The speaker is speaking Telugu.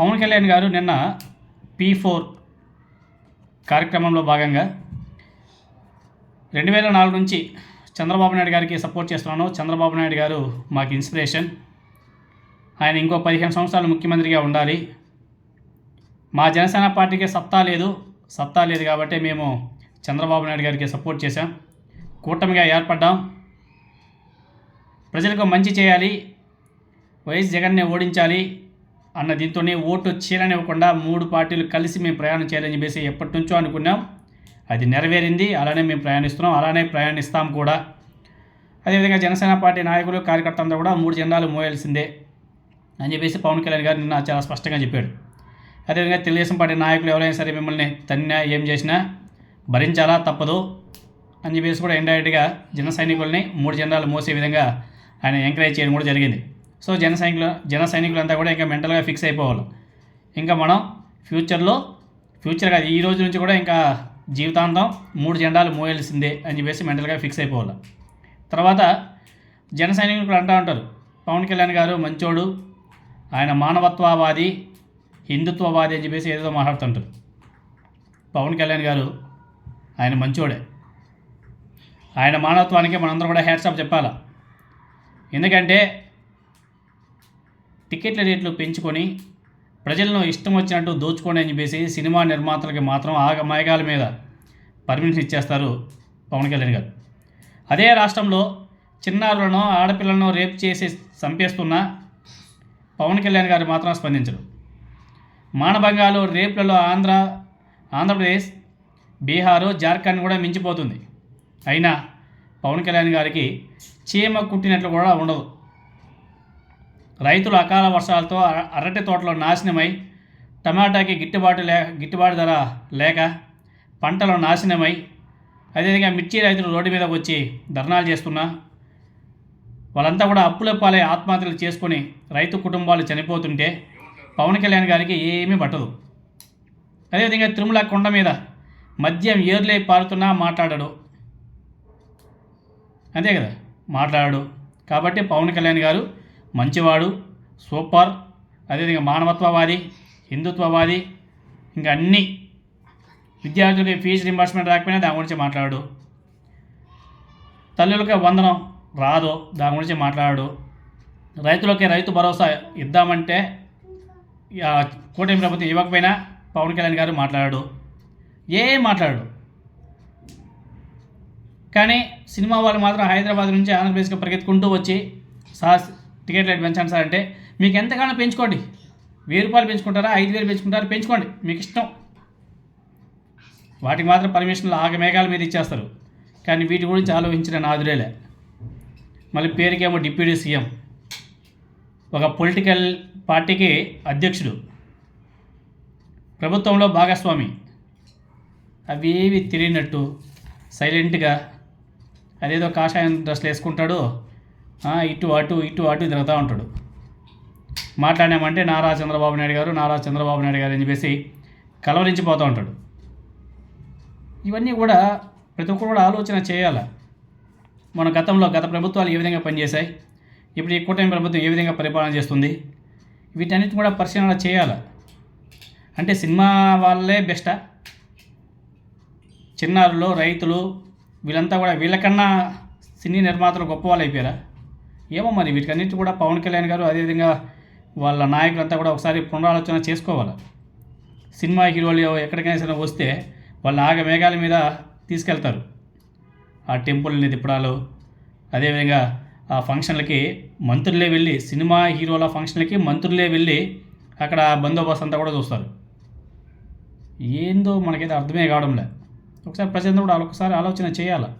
పవన్ కళ్యాణ్ గారు నిన్న పీ ఫోర్ కార్యక్రమంలో భాగంగా రెండు వేల నాలుగు నుంచి చంద్రబాబు నాయుడు గారికి సపోర్ట్ చేస్తున్నాను. చంద్రబాబు నాయుడు గారు మాకు ఇన్స్పిరేషన్. ఆయన ఇంకో పదిహేను సంవత్సరాలు ముఖ్యమంత్రిగా ఉండాలి. మా జనసేన పార్టీకి సత్తా లేదు. సత్తా లేదు కాబట్టి మేము చంద్రబాబు నాయుడు గారికి సపోర్ట్ చేశాం. కూటమిగా ఏర్పడ్డాం. ప్రజలకు మంచి చేయాలి. వైఎస్ జగన్ని ఓడించాలి. అన్న దీంతోనే ఓటు చీలనివ్వకుండా మూడు పార్టీలు కలిసి మేము ప్రయాణం చేయాలని చెప్పేసి ఎప్పటి నుంచో అనుకున్నాం. అది నెరవేరింది. అలానే మేము ప్రయాణిస్తున్నాం. అలానే ప్రయాణిస్తాం కూడా. అదేవిధంగా జనసేన పార్టీ నాయకులు కార్యకర్తలంతా కూడా మూడు జెండాలు మోయాల్సిందే అని చెప్పేసి పవన్ కళ్యాణ్ గారు నిన్న చాలా స్పష్టంగా చెప్పాడు. అదేవిధంగా తెలుగుదేశం పార్టీ నాయకులు ఎవరైనా సరే మిమ్మల్ని తన్నినా ఏం చేసినా భరించాలా? తప్పదు. అని చెప్పేసి కూడా ఇండైరెక్ట్గా జన సైనికుల్ని మూడు జెండాలు మోసే విధంగా ఆయన ఎంకరేజ్ చేయడం కూడా జరిగింది. సో జన సైనికులు జన సైనికులంతా కూడా ఇంకా మెంటల్గా ఫిక్స్ అయిపోవాలి. ఇంకా మనం ఫ్యూచర్లో ఫ్యూచర్ కాదు ఈ రోజు నుంచి కూడా ఇంకా జీవితాంతం మూడు జెండాలు మోయాల్సిందే అని చెప్పేసి మెంటల్గా ఫిక్స్ అయిపోవాలి. తర్వాత జన సైనికులు అంటూ ఉంటారు పవన్ కళ్యాణ్ గారు మంచోడు ఆయన మానవత్వవాది హిందుత్వవాది అని చెప్పేసి ఏదో మాట్లాడుతుంటారు. పవన్ కళ్యాణ్ గారు ఆయన మంచోడే. ఆయన మానవత్వానికి మనందరం కూడా హ్యాట్సాప్ చెప్పాలా. ఎందుకంటే టికెట్ల రేట్లు పెంచుకొని ప్రజలను ఇష్టం వచ్చినట్టు దోచుకోండి అని చెప్పేసి సినిమా నిర్మాతలకి మాత్రం ఆగ మేఘాల మీద పర్మిషన్ ఇచ్చేస్తారు పవన్ కళ్యాణ్ గారు. అదే రాష్ట్రంలో చిన్నారులను ఆడపిల్లలను రేప్ చేసి చంపేస్తున్న పవన్ కళ్యాణ్ గారు మాత్రం స్పందించరు. మానభంగాలు రేపులలో ఆంధ్ర ఆంధ్రప్రదేశ్ బీహారు జార్ఖండ్ కూడా మించిపోతుంది. అయినా పవన్ కళ్యాణ్ గారికి చీమ కుట్టినట్లు కూడా ఉండదు. రైతులు అకాల వర్షాలతో అరటి తోటలో నాశనమై టమాటాకి గిట్టుబాటు లే గిట్టుబాటు ధర లేక పంటలు నాశనమై అదేవిధంగా మిర్చి రైతులు రోడ్డు మీదకి వచ్చి ధర్నాలు చేస్తున్నా వాళ్ళంతా కూడా అప్పుల పాలై ఆత్మహత్యలు చేసుకొని రైతు కుటుంబాలు చనిపోతుంటే పవన్ కళ్యాణ్ గారికి ఏమీ పట్టదు. అదేవిధంగా తిరుమల కొండ మీద మద్యం ఏర్లే పారుతున్నా మాట్లాడడు. అంతే కదా? మాట్లాడాడు. కాబట్టి పవన్ కళ్యాణ్ గారు మంచివాడు సూపర్ అదేవిధంగా మానవత్వవాది హిందుత్వవాది ఇంకా అన్ని విద్యార్థులకి ఫీజు రింబర్స్మెంట్ రాకపోయినా దాని గురించి మాట్లాడు. తల్లులకి వందనం రాదు దాని గురించి మాట్లాడు. రైతులకి రైతు భరోసా ఇద్దామంటే కూటమి ప్రభుత్వం ఇవ్వకపోయినా పవన్ కళ్యాణ్ గారు మాట్లాడాడు ఏం మాట్లాడు? కానీ సినిమా వాళ్ళు మాత్రం హైదరాబాద్ నుంచి ఆంధ్రప్రదేశ్కి పరిగెత్తుకుంటూ వచ్చి సా టికెట్ రేట్ పెంచండి సార్ అంటే మీకు ఎంతగానో పెంచుకోండి? వెయ్యి రూపాయలు పెంచుకుంటారా? ఐదు వేలు పెంచుకుంటారా? పెంచుకోండి. మీకు ఇష్టం. వాటికి మాత్రం పర్మిషన్లు ఆగమేఘాల మీద ఇచ్చేస్తారు. కానీ వీటి గురించి ఆలోచించిన నాదురేలే మళ్ళీ పేరుకేమో డిప్యూటీ సీఎం. ఒక పొలిటికల్ పార్టీకి అధ్యక్షుడు. ప్రభుత్వంలో భాగస్వామి. అవి ఏవి తెలియనట్టు సైలెంట్గా అదేదో కాషాయం డ్రెస్లు వేసుకుంటాడు ఇటు అటు ఇటు అటు తిరుగుతూ ఉంటాడు. మాట్లాడామంటే నారా చంద్రబాబు నాయుడు గారు నారా చంద్రబాబు నాయుడు గారు అని చెప్పేసి కలవరించిపోతూ ఉంటాడు. ఇవన్నీ కూడా ప్రతి ఒక్కరు కూడా ఆలోచన చేయాలి. మన గతంలో గత ప్రభుత్వాలు ఏ విధంగా పనిచేశాయి ఇప్పుడు ఈ కూటమి ప్రభుత్వం ఏ విధంగా పరిపాలన చేస్తుంది వీటన్నిటిని కూడా పరిశీలన చేయాలి. అంటే సినిమా వాళ్ళే బెస్టా. చిన్నారులు రైతులు వీళ్ళంతా కూడా వీళ్ళకన్నా సినీ నిర్మాతలు గొప్ప వాళ్ళు అయిపోయారా? ఏమో మరి వీటికన్నిటి కూడా పవన్ కళ్యాణ్ గారు అదేవిధంగా వాళ్ళ నాయకులంతా కూడా ఒకసారి పునరాలోచన చేసుకోవాలి. సినిమా హీరోలు ఎక్కడికైనా సరే వస్తే వాళ్ళు ఆగ మేఘాల మీద తీసుకెళ్తారు. ఆ టెంపుల్ని తిప్పడాలు అదేవిధంగా ఆ ఫంక్షన్లకి మంత్రులే వెళ్ళి సినిమా హీరోల ఫంక్షన్లకి మంత్రులే వెళ్ళి అక్కడ బందోబస్తు అంతా కూడా చూస్తారు. ఏందో మనకైతే అర్థమే కావడంలే. ఒకసారి ప్రజలంతా కూడా ఒకసారి ఆలోచన చేయాలి?